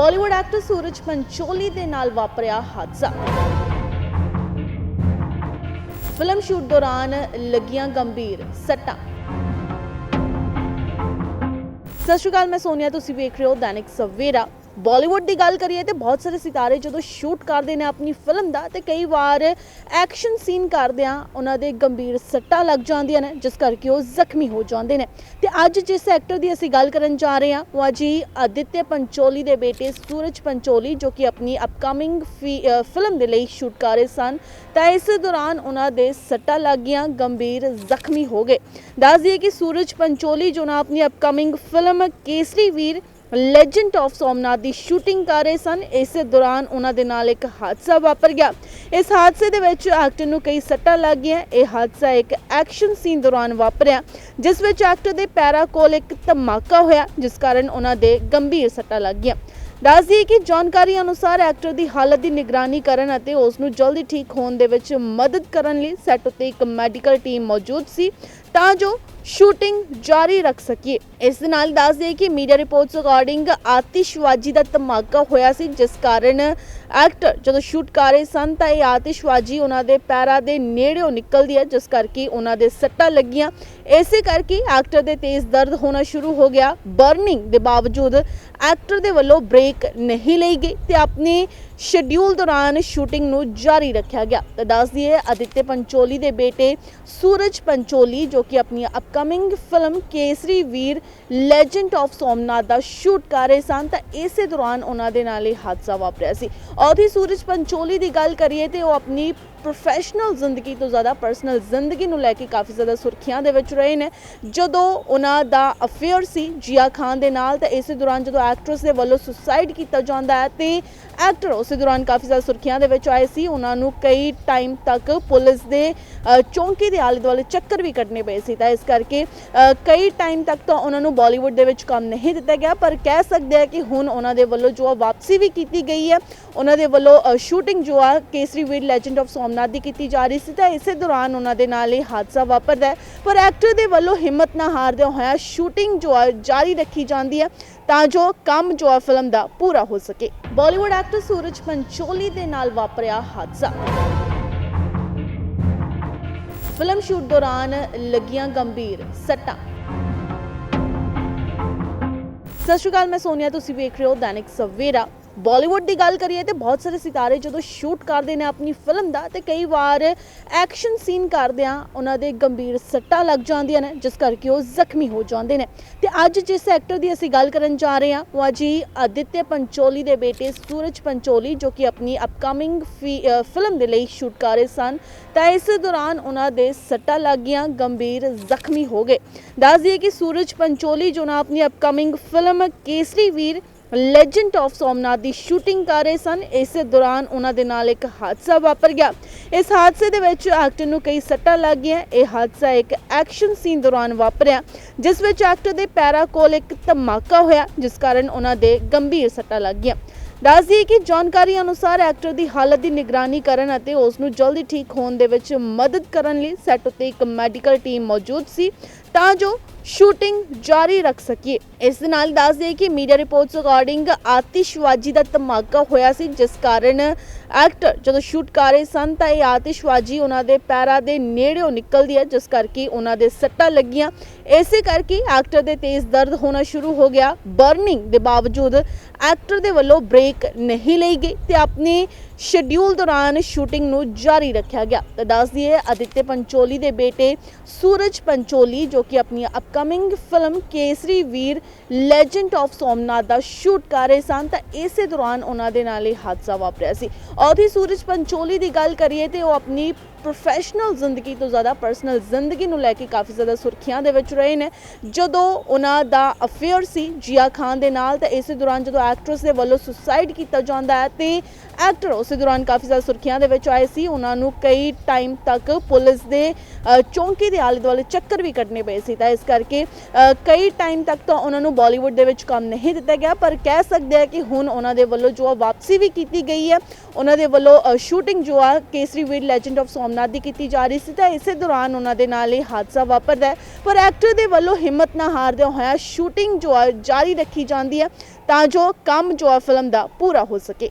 Bollywood actor ਸੂਰਜ ਪੰਚੋਲੀ ਦੇ ਨਾਲ ਵਾਪਰਿਆ ਹਾਦਸਾ। ਫਿਲਮ ਸ਼ੂਟ ਦੌਰਾਨ ਲੱਗੀਆਂ ਗੰਭੀਰ ਸੱਟਾਂ। ਸਤਿ ਸ਼੍ਰੀ ਅਕਾਲ, ਮੈਂ ਸੋਨੀਆ, ਤੁਸੀਂ ਵੇਖ ਰਹੇ ਹੋ ਦੈਨਿਕ ਸਵੇਰਾ। ਬਾਲੀਵੁੱਡ ਦੀ ਗੱਲ ਕਰੀਏ ਤੇ ਬਹੁਤ ਸਾਰੇ ਸਿਤਾਰੇ ਜਦੋਂ ਸ਼ੂਟ ਕਰਦੇ ਨੇ ਆਪਣੀ ਫਿਲਮ ਦਾ ਤੇ ਕਈ ਵਾਰ ਐਕਸ਼ਨ ਸੀਨ ਕਰਦਿਆਂ ਉਹਨਾਂ ਦੇ ਗੰਭੀਰ ਸੱਟਾਂ ਲੱਗ ਜਾਂਦੀਆਂ ਨੇ, ਜਿਸ ਕਰਕੇ ਉਹ ਜ਼ਖਮੀ ਹੋ ਜਾਂਦੇ ਨੇ। ਤੇ ਅੱਜ ਜਿਸ ਐਕਟਰ ਦੀ ਅਸੀਂ ਗੱਲ ਕਰਨ ਜਾ ਰਹੇ ਹਾਂ, ਉਹ ਅਜੀ ਆਦਿਤਿਆ ਪੰਚੋਲੀ ਦੇ ਬੇਟੇ ਸੂਰਜ ਪੰਚੋਲੀ, ਜੋ ਕਿ ਆਪਣੀ ਅਪਕਮਿੰਗ ਫਿਲਮ ਦੇ ਲਈ ਸ਼ੂਟ ਕਰ ਰਹੇ ਸਨ। ਤਾਂ ਇਸ ਦੌਰਾਨ ਉਹਨਾਂ ਦੇ ਸੱਟਾਂ ਲੱਗ ਗਈਆਂ, ਗੰਭੀਰ ਜ਼ਖਮੀ ਹੋ ਗਏ। ਦੱਸ ਦਈਏ ਕਿ ਸੂਰਜ ਪੰਚੋਲੀ, ਜੋ ਨਾ ਆਪਣੀ upcoming film Kesari Veer legend of Somnath the shooting ਕਰ ਰਹੇ ਸਨ। ਇਸੇ ਦੌਰਾਨ ਉਹਨਾਂ ਦੇ ਨਾਲ ਇੱਕ ਹਾਦਸਾ ਵਾਪਰ ਗਿਆ। ਇਸ ਹਾਦਸੇ ਦੇ ਵਿੱਚ ਐਕਟਰ ਨੂੰ ਕਈ ਸੱਟਾਂ ਲੱਗ ਗਈਆਂ। ਇਹ ਹਾਦਸਾ ਇੱਕ ਐਕਸ਼ਨ ਸੀਨ ਦੌਰਾਨ ਵਾਪਰਿਆ, ਜਿਸ ਵਿੱਚ ਐਕਟਰ ਦੇ ਪੈਰਾਂ ਕੋਲ ਇੱਕ ਧਮਾਕਾ ਹੋਇਆ, ਜਿਸ ਕਾਰਨ ਉਹਨਾਂ ਦੇ ਗੰਭੀਰ ਸੱਟਾਂ ਲੱਗ ਗਈਆਂ। ਦੱਸ ਦਈਏ ਕਿ ਜਾਣਕਾਰੀ ਅਨੁਸਾਰ ਐਕਟਰ ਦੀ ਹਾਲਤ ਦੀ ਨਿਗਰਾਨੀ ਕਰਨ ਅਤੇ ਉਸ ਨੂੰ ਜਲਦੀ ਠੀਕ ਹੋਣ ਦੇ ਵਿੱਚ ਮਦਦ ਕਰਨ ਲਈ ਸੈੱਟ ਉੱਤੇ ਇੱਕ ਮੈਡੀਕਲ ਟੀਮ ਮੌਜੂਦ ਸੀ, ਤਾਂ ਜੋ ਸ਼ੂਟਿੰਗ ਜਾਰੀ ਰੱਖ ਸਕੀਏ। ਇਸ ਦੇ ਨਾਲ ਦੱਸ ਦਈਏ ਕਿ ਮੀਡੀਆ ਰਿਪੋਰਟਸ ਅਕੋਰਡਿੰਗ ਆਤਿਸ਼ਬਾਜ਼ੀ ਦਾ ਧਮਾਕਾ ਹੋਇਆ ਸੀ, ਜਿਸ ਕਾਰਨ ਐਕਟਰ ਜਦੋਂ ਸ਼ੂਟ ਕਰ ਰਹੇ ਸਨ ਤਾਂ ਇਹ ਆਤਿਸ਼ਬਾਜ਼ੀ ਉਹਨਾਂ ਦੇ ਪੈਰਾਂ ਦੇ ਨੇੜਿਓਂ ਨਿਕਲਦੀ ਹੈ, ਜਿਸ ਕਰਕੇ ਉਹਨਾਂ ਦੇ ਸੱਟਾਂ ਲੱਗੀਆਂ। ਇਸੇ ਕਰਕੇ ਐਕਟਰ ਦੇ ਤੇਜ਼ ਦਰਦ ਹੋਣਾ ਸ਼ੁਰੂ ਹੋ ਗਿਆ। ਬਰਨਿੰਗ ਦੇ ਬਾਵਜੂਦ ਐਕਟਰ ਦੇ ਵੱਲੋਂ ਬ੍ਰੇਕ ਨਹੀਂ ਲਈ ਗਈ ਤੇ ਆਪਣੇ ਸ਼ਡਿਊਲ ਦੌਰਾਨ ਸ਼ੂਟਿੰਗ ਨੂੰ ਜਾਰੀ ਰੱਖਿਆ ਗਿਆ। ਤਾਂ ਦੱਸ ਦਈਏ ਆਦਿਤਿਆ ਪੰਚੋਲੀ ਦੇ ਬੇਟੇ ਸੂਰਜ ਪੰਚੋਲੀ, ਜੋ ਕਿ ਆਪਣੀ upcoming film Kesari Veer legend of Somnath the shoot ਕਰ ਰਹੇ ਸਨ, ਤਾਂ ਇਸੇ ਦੌਰਾਨ ਉਹਨਾਂ ਦੇ ਨਾਲ ਇਹ ਹਾਦਸਾ ਵਾਪਰਿਆ ਸੀ। ਔਰ ਹੀ ਸੂਰਜ ਪੰਚੋਲੀ ਦੀ ਗੱਲ ਕਰੀਏ ਤੇ ਉਹ ਆਪਣੀ ਪ੍ਰੋਫੈਸ਼ਨਲ ਜ਼ਿੰਦਗੀ ਤੋਂ ਜ਼ਿਆਦਾ ਪਰਸਨਲ ਜ਼ਿੰਦਗੀ ਨੂੰ ਲੈ ਕੇ ਕਾਫੀ ਜ਼ਿਆਦਾ ਸੁਰਖੀਆਂ ਦੇ ਵਿੱਚ ਰਹੇ ਨੇ। ਜਦੋਂ ਉਹਨਾਂ ਦਾ ਅਫੇਅਰ ਸੀ ਜੀਆ ਖਾਨ ਦੇ ਨਾਲ ਤਾਂ ਇਸੇ ਦੌਰਾਨ ਜਦੋਂ ਐਕਟਰਸ ਦੇ ਵੱਲੋਂ ਸੁਸਾਈਡ ਕੀਤਾ ਜਾਂਦਾ ਹੈ ਤੇ ਐਕਟਰ ਉਸੇ ਦੌਰਾਨ ਕਾਫੀ ਜ਼ਿਆਦਾ ਸੁਰਖੀਆਂ ਦੇ ਵਿੱਚ ਆਏ ਸੀ। ਉਹਨਾਂ ਨੂੰ ਕਈ ਟਾਈਮ ਤੱਕ ਪੁਲਿਸ ਦੇ ਅ, ਚੌਂਕੀ ਦੇ ਆਲੇ ਦੁਆਲੇ ਚੱਕਰ ਵੀ ਕੱਢਣੇ ਪਏ ਸੀ। ਤਾਂ ਇਸ ਕਰਕੇ ਕਈ ਟਾਈਮ ਤੱਕ ਤਾਂ ਉਹਨਾਂ ਨੂੰ ਬਾਲੀਵੁੱਡ ਦੇ ਵਿੱਚ ਕੰਮ ਨਹੀਂ ਦਿੱਤਾ ਗਿਆ ਪਰ ਕਹਿ ਸਕਦੇ ਆ ਕਿ ਹੁਣ ਉਹਨਾਂ ਦੇ ਵੱਲੋਂ ਜੋ ਆ ਵਾਪਸੀ ਵੀ ਕੀਤੀ ਗਈ ਹੈ। ਉਹਨਾਂ ਦੇ ਵੱਲੋਂ ਸ਼ੂਟਿੰਗ ਜੋ ਆ ਕੇਸਰੀ ਵੀਰ ਲੈਜੈਂਡ ਆਫ ਸੋਮਨਾਥ ਦੀ ਕੀਤੀ ਜਾ ਰਹੀ ਸੀ ਤਾਂ ਇਸੇ ਦੌਰਾਨ ਉਹਨਾਂ ਦੇ ਨਾਲ ਇਹ ਹਾਦਸਾ ਵਾਪਰਦਾ ਹੈ। ਪਰ ਐਕਟਰ ਦੇ ਵੱਲੋਂ ਹਿੰਮਤ ਨਾ ਹਾਰਦਿਆਂ ਹੋਇਆ ਸ਼ੂਟਿੰਗ ਜੋ ਆ ਜਾਰੀ ਰੱਖੀ ਜਾਂਦੀ ਹੈ ਤਾਂ ਜੋ ਕੰਮ ਜੋ ਆ ਫਿਲਮ ਦਾ ਪੂਰਾ ਹੋ ਸਕੇ। ਬਾਲੀਵੁੱਡ ਐਕਟਰ ਸੂਰਜ ਪੰਚੋਲੀ ਦੇ ਨਾਲ ਵਾਪਰਿਆ ਹਾਦਸਾ। ਫਿਲਮ ਸ਼ੂਟ ਦੌਰਾਨ ਲੱਗੀਆਂ ਗੰਭੀਰ ਸੱਟਾਂ। ਸਤਿ ਸ਼੍ਰੀ ਅਕਾਲ, ਮੈਂ ਸੋਨੀਆ, ਤੁਸੀਂ ਵੇਖ ਰਹੇ ਹੋ ਦੈਨਿਕ ਸਵੇਰਾ। ਬਾਲੀਵੁੱਡ ਦੀ ਗੱਲ ਕਰੀਏ ਤੇ ਬਹੁਤ ਸਾਰੇ ਸਿਤਾਰੇ ਜਦੋਂ ਸ਼ੂਟ ਕਰਦੇ ਨੇ ਆਪਣੀ ਫਿਲਮ ਦਾ ਤੇ ਕਈ ਵਾਰ ਐਕਸ਼ਨ ਸੀਨ ਕਰਦਿਆਂ ਉਹਨਾਂ ਦੇ ਗੰਭੀਰ ਸੱਟਾਂ ਲੱਗ ਜਾਂਦੀਆਂ ਨੇ, ਜਿਸ ਕਰਕੇ ਉਹ ਜ਼ਖਮੀ ਹੋ ਜਾਂਦੇ ਨੇ। ਤੇ ਅੱਜ ਜਿਸ ਐਕਟਰ ਦੀ ਅਸੀਂ ਗੱਲ ਕਰਨ ਜਾ ਰਹੇ ਹਾਂ, ਉਹ ਅਜੀ ਆਦਿਤਿਆ ਪੰਚੋਲੀ ਦੇ ਬੇਟੇ ਸੂਰਜ ਪੰਚੋਲੀ, ਜੋ ਕਿ ਆਪਣੀ ਅਪਕਮਿੰਗ ਫਿਲਮ ਦੇ ਲਈ ਸ਼ੂਟ ਕਰ ਰਹੇ ਸਨ। ਤਾਂ ਇਸ ਦੌਰਾਨ ਉਹਨਾਂ ਦੇ ਸੱਟਾਂ ਲੱਗ ਗਈਆਂ, ਗੰਭੀਰ ਜ਼ਖਮੀ ਹੋ ਗਏ। ਦੱਸ ਦਈਏ ਕਿ ਸੂਰਜ ਪੰਚੋਲੀ, ਜੋ ਨਾ ਆਪਣੀ upcoming film Kesari Veer legend of Somnath the shooting ਕਰ ਰਹੇ ਸਨ। ਇਸੇ ਦੌਰਾਨ ਉਹਨਾਂ ਦੇ ਨਾਲ ਇੱਕ ਹਾਦਸਾ ਵਾਪਰ ਗਿਆ। ਇਸ ਹਾਦਸੇ ਦੇ ਵਿੱਚ ਐਕਟਰ ਨੂੰ ਕਈ ਸੱਟਾਂ ਲੱਗ ਗਈਆਂ। ਇਹ ਹਾਦਸਾ ਇੱਕ ਐਕਸ਼ਨ ਸੀਨ ਦੌਰਾਨ ਵਾਪਰਿਆ, ਜਿਸ ਵਿੱਚ ਐਕਟਰ ਦੇ ਪੈਰਾਂ ਕੋਲ ਇੱਕ ਧਮਾਕਾ ਹੋਇਆ, ਜਿਸ ਕਾਰਨ ਉਹਨਾਂ ਦੇ ਗੰਭੀਰ ਸੱਟਾਂ ਲੱਗ ਗਈਆਂ। ਦੱਸ ਦਈਏ ਕਿ ਜਾਣਕਾਰੀ ਅਨੁਸਾਰ ਐਕਟਰ ਦੀ ਹਾਲਤ ਦੀ ਨਿਗਰਾਨੀ ਕਰਨ ਅਤੇ ਉਸ ਨੂੰ ਜਲਦੀ ਠੀਕ ਹੋਣ ਦੇ ਵਿੱਚ ਮਦਦ ਕਰਨ ਲਈ ਸੈੱਟ ਉੱਤੇ ਇੱਕ ਮੈਡੀਕਲ ਟੀਮ ਮੌਜੂਦ ਸੀ। ਤਾਂ ਜੋ ਸ਼ੂਟਿੰਗ ਜਾਰੀ ਰੱਖ ਸਕੀਏ। ਇਸ ਦੇ ਨਾਲ ਦੱਸ ਦਈਏ ਕਿ ਮੀਡੀਆ ਰਿਪੋਰਟਸ ਅਕੋਰਡਿੰਗ ਆਤਿਸ਼ਬਾਜ਼ੀ ਦਾ ਧਮਾਕਾ ਹੋਇਆ ਸੀ, ਜਿਸ ਕਾਰਨ ਐਕਟਰ ਜਦੋਂ ਸ਼ੂਟ ਕਰ ਰਹੇ ਸਨ, ਤਾਂ ਇਹ ਆਤਿਸ਼ਬਾਜ਼ੀ ਉਹਨਾਂ ਦੇ ਪੈਰਾਂ ਦੇ ਨੇੜਿਓਂ ਨਿਕਲਦੀ ਹੈ, ਜਿਸ ਕਰਕੇ ਉਹਨਾਂ ਦੇ ਸੱਟਾਂ ਲੱਗੀਆਂ। ਇਸੇ ਕਰਕੇ ਐਕਟਰ ਦੇ ਤੇਜ਼ ਦਰਦ ਹੋਣਾ ਸ਼ੁਰੂ ਹੋ ਗਿਆ। ਬਰਨਿੰਗ ਦੇ ਬਾਵਜੂਦ ਐਕਟਰ ਦੇ ਵੱਲੋਂ ਬ੍ਰੇਕ ਨਹੀਂ ਲਈ ਗਈ ਤੇ ਆਪਣੇ ਸ਼ਡਿਊਲ ਦੌਰਾਨ ਸ਼ੂਟਿੰਗ ਨੂੰ ਜਾਰੀ ਰੱਖਿਆ ਗਿਆ। ਤਾਂ ਦੱਸ ਦਈਏ ਆਦਿਤਿਆ ਪੰਚੋਲੀ ਦੇ ਬੇਟੇ ਸੂਰਜ ਪੰਚੋਲੀ, ਜੋ ਕਿ ਆਪਣੀ upcoming film Kesari Veer legend of Somnath the shoot ਕਰ ਰਹੇ ਸਨ, ਤਾਂ ਇਸੇ ਦੌਰਾਨ ਉਹਨਾਂ ਦੇ ਨਾਲ ਇਹ ਹਾਦਸਾ ਵਾਪਰਿਆ ਸੀ। ਔਰ ਹੀ ਸੂਰਜ ਪੰਚੋਲੀ ਦੀ ਗੱਲ ਕਰੀਏ ਤੇ ਉਹ ਆਪਣੀ ਪ੍ਰੋਫੈਸ਼ਨਲ ਜ਼ਿੰਦਗੀ ਤੋਂ ਜ਼ਿਆਦਾ ਪਰਸਨਲ ਜ਼ਿੰਦਗੀ ਨੂੰ ਲੈ ਕੇ ਕਾਫੀ ਜ਼ਿਆਦਾ ਸੁਰਖੀਆਂ ਦੇ ਵਿੱਚ ਰਹੇ ਨੇ। ਜਦੋਂ ਉਹਨਾਂ ਦਾ ਅਫੇਅਰ ਸੀ ਜੀਆ ਖਾਨ ਦੇ ਨਾਲ ਤਾਂ ਇਸੇ ਦੌਰਾਨ ਜਦੋਂ ਐਕਟਰਸ ਦੇ ਵੱਲੋਂ ਸੁਸਾਈਡ ਕੀਤਾ ਜਾਂਦਾ ਹੈ ਤੇ ਐਕਟਰ ਉਸੇ ਦੌਰਾਨ ਕਾਫੀ ਜ਼ਿਆਦਾ ਸੁਰਖੀਆਂ ਦੇ ਵਿੱਚ ਆਏ ਸੀ। ਉਹਨਾਂ ਨੂੰ ਕਈ ਟਾਈਮ ਤੱਕ ਪੁਲਿਸ ਦੇ ਅ, ਚੌਂਕੀ ਦੇ ਆਲੇ ਦੁਆਲੇ ਚੱਕਰ ਵੀ ਕੱਢਣੇ ਪਏ ਸੀ। ਤਾਂ ਇਸ ਕਰਕੇ ਕਈ ਟਾਈਮ ਤੱਕ ਤਾਂ ਉਹਨਾਂ ਨੂੰ ਬਾਲੀਵੁੱਡ ਦੇ ਵਿੱਚ ਕੰਮ ਨਹੀਂ ਦਿੱਤਾ ਗਿਆ ਪਰ ਕਹਿ ਸਕਦੇ ਆ ਕਿ ਹੁਣ ਉਹਨਾਂ ਦੇ ਵੱਲੋਂ ਜੋ ਆ ਵਾਪਸੀ ਵੀ ਕੀਤੀ ਗਈ ਹੈ। ਉਹਨਾਂ ਦੇ ਵੱਲੋਂ ਸ਼ੂਟਿੰਗ ਜੋ ਆ ਕੇਸਰੀ ਵੀਰ ਲੈਜੈਂਡ ਆਫ ਮੁਨਾਦੀ ਕੀਤੀ ਜਾ ਰਹੀ ਸੀ ਤਾਂ ਇਸੇ ਦੌਰਾਨ ਉਹਨਾਂ ਦੇ ਨਾਲ ਇਹ ਹਾਦਸਾ ਵਾਪਰਦਾ ਹੈ। ਪਰ ਐਕਟਰ ਦੇ ਵੱਲੋਂ ਹਿੰਮਤ ਨਾ ਹਾਰਦਿਆਂ ਹੋਇਆ ਸ਼ੂਟਿੰਗ ਜੋ ਹੈ ਜਾਰੀ ਰੱਖੀ ਜਾਂਦੀ ਹੈ ਤਾਂ ਜੋ ਕੰਮ ਜੋ ਹੈ ਫਿਲਮ ਦਾ ਪੂਰਾ ਹੋ ਸਕੇ।